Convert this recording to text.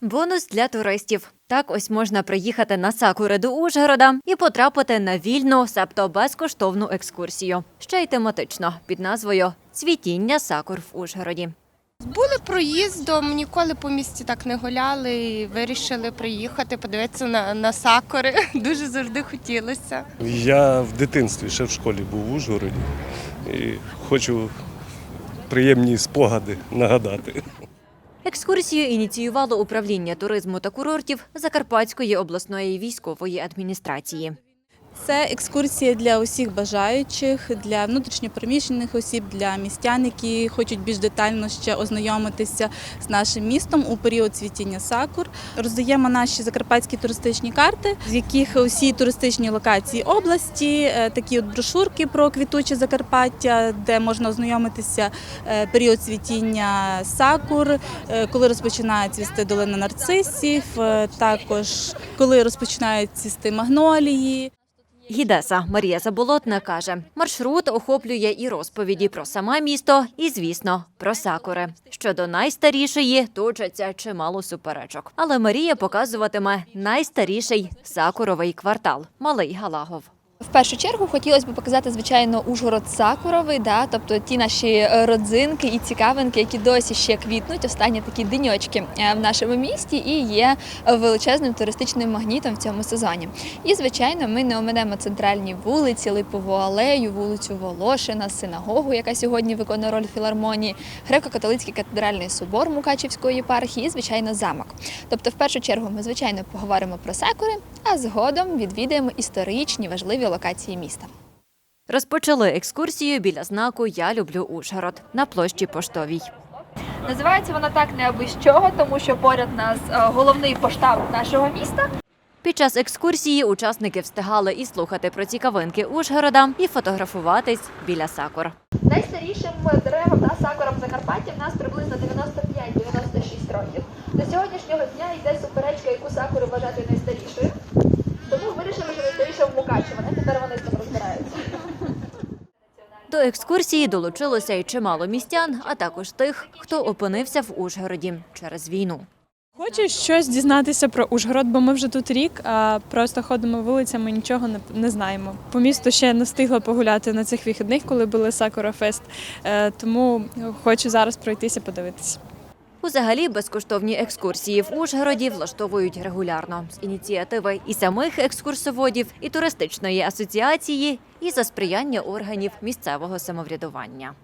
Бонус для туристів. Так ось можна приїхати на сакури до Ужгорода і потрапити на вільну, себто безкоштовну екскурсію. Ще й тематично під назвою Цвітіння сакур в Ужгороді. Були проїздом, ніколи по місті так не гуляли. і Вирішили приїхати, подивитися на, на сакури. Дуже завжди хотілося. Я в дитинстві ще в школі був в Ужгороді і хочу приємні спогади нагадати. Екскурсію ініціювало управління туризму та курортів Закарпатської обласної військової адміністрації. Це екскурсія для усіх бажаючих, для внутрішньопереміщених осіб, для містян, які хочуть більш детально ще ознайомитися з нашим містом у період цвітіння сакур. Роздаємо наші закарпатські туристичні карти, з яких усі туристичні локації області, е, такі от брошурки про квітуче Закарпаття, де можна ознайомитися е, період цвітіння сакур, е, коли розпочинає цвісти долина нарцисів, також коли розпочинають цвісти магнолії. Гідеса Марія Заболотна каже, маршрут охоплює і розповіді про саме місто, і, звісно, про сакури. Щодо найстарішої точаться чимало суперечок. Але Марія показуватиме найстаріший сакуровий квартал Малий Галагов. В першу чергу хотілося б показати, звичайно, Ужгород Сакуровий, да, тобто ті наші е, родзинки і цікавинки, які досі ще квітнуть, останні такі деньочки е, в нашому місті і є величезним туристичним магнітом в цьому сезоні. І, звичайно, ми не оминемо центральні вулиці, Липову алею, вулицю Волошина, синагогу, яка сьогодні виконує роль філармонії, греко-католицький катедральний собор Мукачівської єпархії і, звичайно, замок. Тобто, в першу чергу, ми звичайно поговоримо про сакури, а згодом відвідаємо історичні важливі локації міста. Розпочали екскурсію біля знаку Я люблю Ужгород на площі Поштовій. Називається вона так не аби з чого, тому що поряд нас е, головний поштаб нашого міста. Під час екскурсії учасники встигали і слухати про цікавинки Ужгорода, і фотографуватись біля сакур. Найстарішим деревом та сакуром Закарпаття в нас приблизно 95-96 років. До сьогоднішнього дня йде суперечка, яку сакуру вважати найстарішою. Тому вирішили, що найстаріша в Мукачево, а тепер вони з цим розбираються. До екскурсії долучилося й чимало містян, а також тих, хто опинився в Ужгороді через війну. Хочу щось дізнатися про Ужгород, бо ми вже тут рік, а просто ходимо вулицями, нічого не, не знаємо. По місту ще не встигла погуляти на цих вихідних, коли були Сакура Фест. Е, Тому хочу зараз пройтися, подивитися. Узагалі безкоштовні екскурсії в Ужгороді влаштовують регулярно з ініціативи і самих екскурсоводів, і туристичної асоціації, і за сприяння органів місцевого самоврядування.